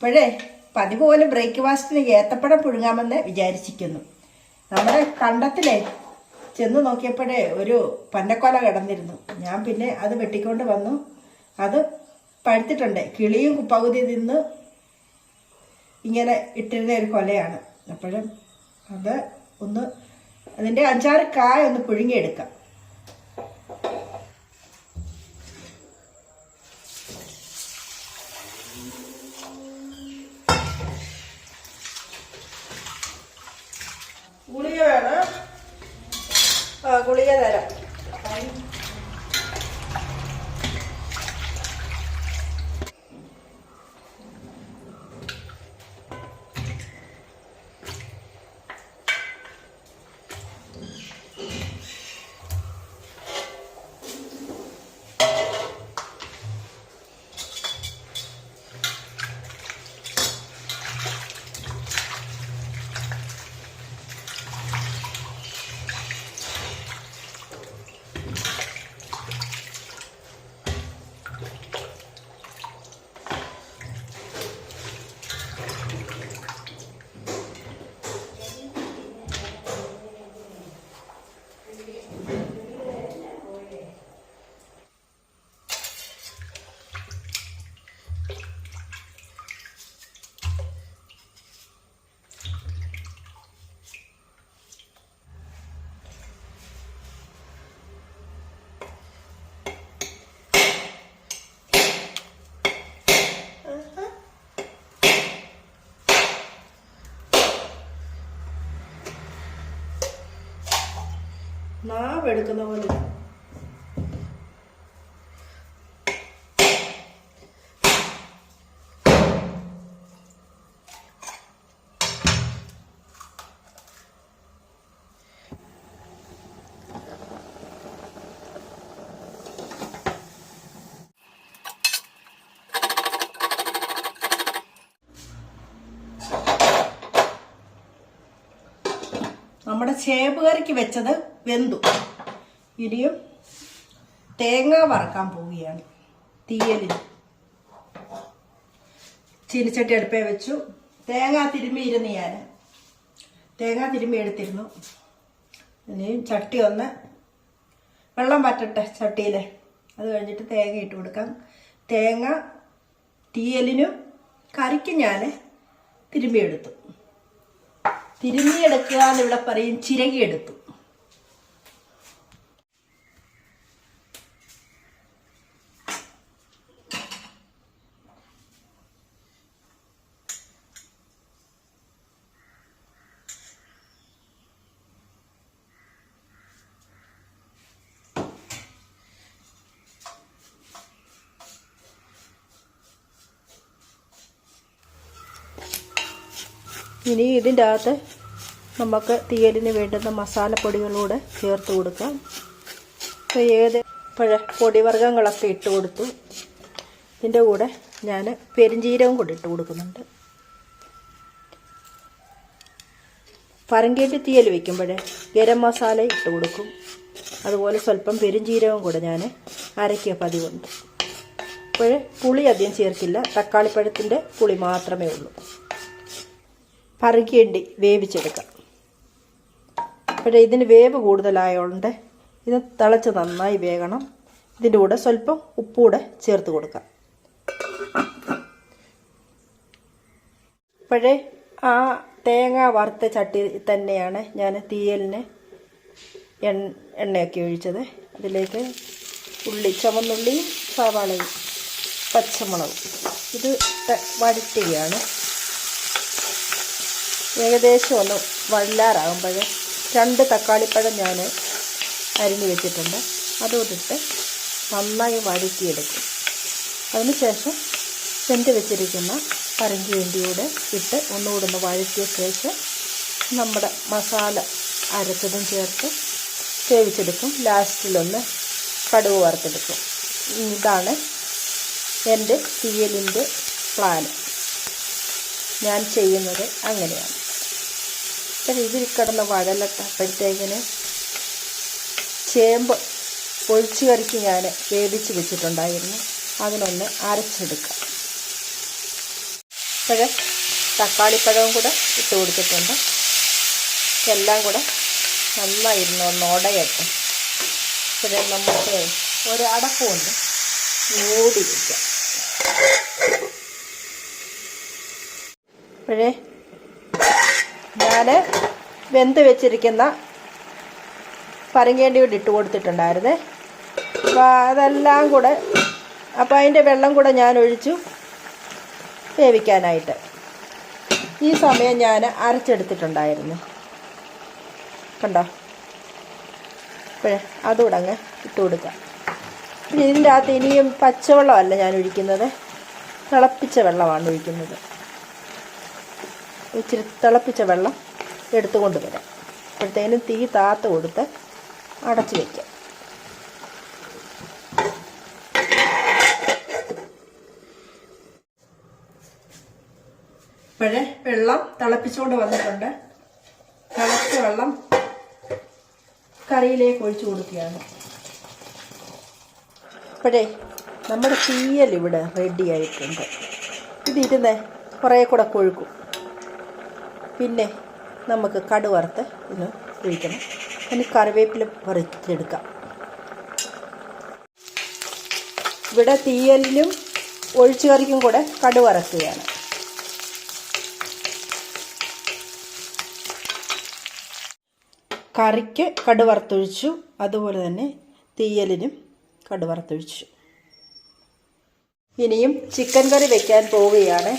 ഇപ്പോഴേ പതിവ് പോലെ ബ്രേക്ക്ഫാസ്റ്റിന് ഏത്തപ്പഴം പുഴുങ്ങാമെന്ന് വിചാരിച്ചിരിക്കുന്നു. നമ്മുടെ കണ്ടത്തിലെ ചെന്ന് നോക്കിയപ്പോഴേ ഒരു പന്നക്കൊല കിടന്നിരുന്നു. ഞാൻ പിന്നെ അത് വെട്ടിക്കൊണ്ട് വന്നു. അത് പഴുത്തിട്ടുണ്ട്. കിളിയും പകുതി നിന്ന് ഇങ്ങനെ ഇട്ടിരുന്ന ഒരു കൊലയാണ്. അപ്പോഴും അത് ഒന്ന് അതിന്റെ അഞ്ചാറ് കായ ഒന്ന് പുഴുങ്ങിയെടുക്കാം. ഗുളിക വേണം ആ ഗുളിക തരാം. നാവ് എടുക്കുന്ന പോലെ നമ്മുടെ ചേമ്പ് കറിക്ക് വെച്ചത് വെന്തു. ഇനിയും തേങ്ങ വറക്കാൻ പോവുകയാണ്. തീയലിന് ചീനിച്ചട്ടി അടുപ്പേ വെച്ചു. തേങ്ങ തിരുമ്മിയിരുന്നു ഞാൻ. തേങ്ങ തിരുമ്മി എടുത്തിരുന്നു. ഇനിയും ചട്ടി ഒന്ന് വെള്ളം പറ്റട്ടെ ചട്ടിയിൽ അത് കഴിഞ്ഞിട്ട് തേങ്ങ ഇട്ട് കൊടുക്കാം. തേങ്ങ തീയലിനും കറിക്കും ഞാൻ തിരുമ്മിയെടുത്തു. തിരുമ്മിയെടുക്കുക എന്നിവിടെ പറയും ചിരകിയെടുത്തു. ഇനി ഇതിന്റെ അകത്ത് നമുക്ക് തീയലിന് വേണ്ടുന്ന മസാലപ്പൊടികളൂടെ ചേർത്ത് കൊടുക്കാം. അപ്പോൾ ഏത് പഴ പൊടിവർഗങ്ങളൊക്കെ ഇട്ട് കൊടുത്തു. ഇതിന്റെ കൂടെ ഞാൻ പെരിഞ്ചീരകം കൂടി ഇട്ട് കൊടുക്കുന്നുണ്ട്. പരങ്കേറ്റ് തീയൽ വയ്ക്കുമ്പോഴേ ഗരം മസാല ഇട്ട് കൊടുക്കും. അതുപോലെ സ്വല്പം പെരിഞ്ചീരകം കൂടെ ഞാൻ അരക്കിയ പതിവുണ്ട്. അപ്പോൾ പുളി അധികം ചേർക്കില്ല. തക്കാളിപ്പഴത്തിന്റെ പുളി മാത്രമേ ഉള്ളൂ. പറക്കേണ്ടി വേവിച്ചെടുക്കാം. പക്ഷേ ഇതിന് വേവ് കൂടുതലായതുകൊണ്ട് ഇത് തിളച്ച് നന്നായി വേകണം. ഇതിന്റെ കൂടെ സ്വല്പം ഉപ്പൂടെ ചേർത്ത് കൊടുക്കാം. അപ്പോഴേ ആ തേങ്ങ വറുത്ത ചട്ടി തന്നെയാണ് ഞാൻ തീയലിന് എണ്ണ എണ്ണയൊക്കെ ഒഴിച്ചത്. അതിലേക്ക് ഉള്ളി ചുവന്നുള്ളിയും സവാളയും പച്ചമുളകും. ഇത് വഴറ്റുകയാണ് ഏകദേശം ഒന്ന് വള്ളാറാകുമ്പോൾ രണ്ട് തക്കാളിപ്പഴം ഞാൻ അരിഞ്ഞ് വെച്ചിട്ടുണ്ട്. അതോടിട്ട് നന്നായി വഴറ്റിയെടുക്കും. അതിനുശേഷം വെന്ത് വെച്ചിരിക്കുന്ന പറങ്കി വേണ്ടിയൂടെ ഇട്ട് ഒന്നുകൂടെ ഒന്ന് വഴറ്റിയ ശേഷം നമ്മുടെ മസാല അരച്ചതും ചേർത്ത് വേവിച്ചെടുക്കും. ലാസ്റ്റിലൊന്ന് കടുവ് വറുത്തെടുക്കും. ഇതാണ് എന്റെ തീയലിന്റെ പ്ലാന് ഞാൻ ചെയ്യുന്നത് അങ്ങനെയാണ്. പക്ഷേ ഇതിൽ കിടന്ന വഴലട്ടപ്പോഴത്തേക്കിന് ചേമ്പ് ഒഴിച്ചു കറിക്ക് ഞാൻ വേവിച്ച് വെച്ചിട്ടുണ്ടായിരുന്നു. അതിനൊന്ന് അരച്ചെടുക്കാം. ഇപ്പോഴേ തക്കാളിപ്പഴവും കൂടെ ഇട്ട് കൊടുത്തിട്ടുണ്ട്. എല്ലാം കൂടെ നന്നായിരുന്നു ഒന്ന് ഉടയട്ടെ ഇപ്പോഴേ നമുക്ക് ഒരു അടപ്പമുണ്ട് മൂടി ഇപ്പോഴേ ഞാൻ വെന്ത് വെച്ചിരിക്കുന്ന പരങ്കേണ്ടി കൂടി ഇട്ട് കൊടുത്തിട്ടുണ്ടായിരുന്നേ. അപ്പോൾ അതെല്ലാം കൂടെ അപ്പോൾ അതിന്റെ വെള്ളം കൂടെ ഞാൻ ഒഴിച്ചു വേവിക്കാനായിട്ട്. ഈ സമയം ഞാൻ അരച്ചെടുത്തിട്ടുണ്ടായിരുന്നു. കണ്ടോ? അപ്പോഴേ അതുകൂടെ അങ്ങ് ഇട്ട് കൊടുക്കാം. ഇതിന്റെ അകത്ത് ഇനിയും പച്ചവെള്ളമല്ല ഞാൻ ഒഴിക്കുന്നത്. തിളപ്പിച്ച വെള്ളമാണ് ഒഴിക്കുന്നത്. ഇച്ചിരി തിളപ്പിച്ച വെള്ളം എടുത്തുകൊണ്ട് വരാം അപ്പോഴത്തേനും തീ താത്ത് കൊടുത്ത് അടച്ചു വയ്ക്കാം ഇപ്പോഴേ വെള്ളം തിളപ്പിച്ചുകൊണ്ട് വന്നിട്ടുണ്ട്. തിളച്ച വെള്ളം കറിയിലേക്ക് ഒഴിച്ചു കൊടുക്കുകയാണ്. ഇപ്പോഴേ നമ്മുടെ തീയൽ ഇവിടെ റെഡി ആയിട്ടുണ്ട്. ഇതിരുന്ന് കുറേ കൂടെ കൊഴുക്കും. പിന്നെ നമുക്ക് കടു വറുത്ത് ഇതിന് ഒഴിക്കണം ഇനി കറിവേപ്പില പറിച്ചെടുക്കാം ഇവിടെ തീയലിലും ഒഴിച്ചു കറിക്കും കൂടെ കടു വറക്കുകയാണ് കറിക്ക് കടു വറുത്തൊഴിച്ചു അതുപോലെ തന്നെ തീയലിനും കടു വറുത്തൊഴിച്ചു ഇനിയും ചിക്കൻ കറി വെക്കാൻ പോവുകയാണ്.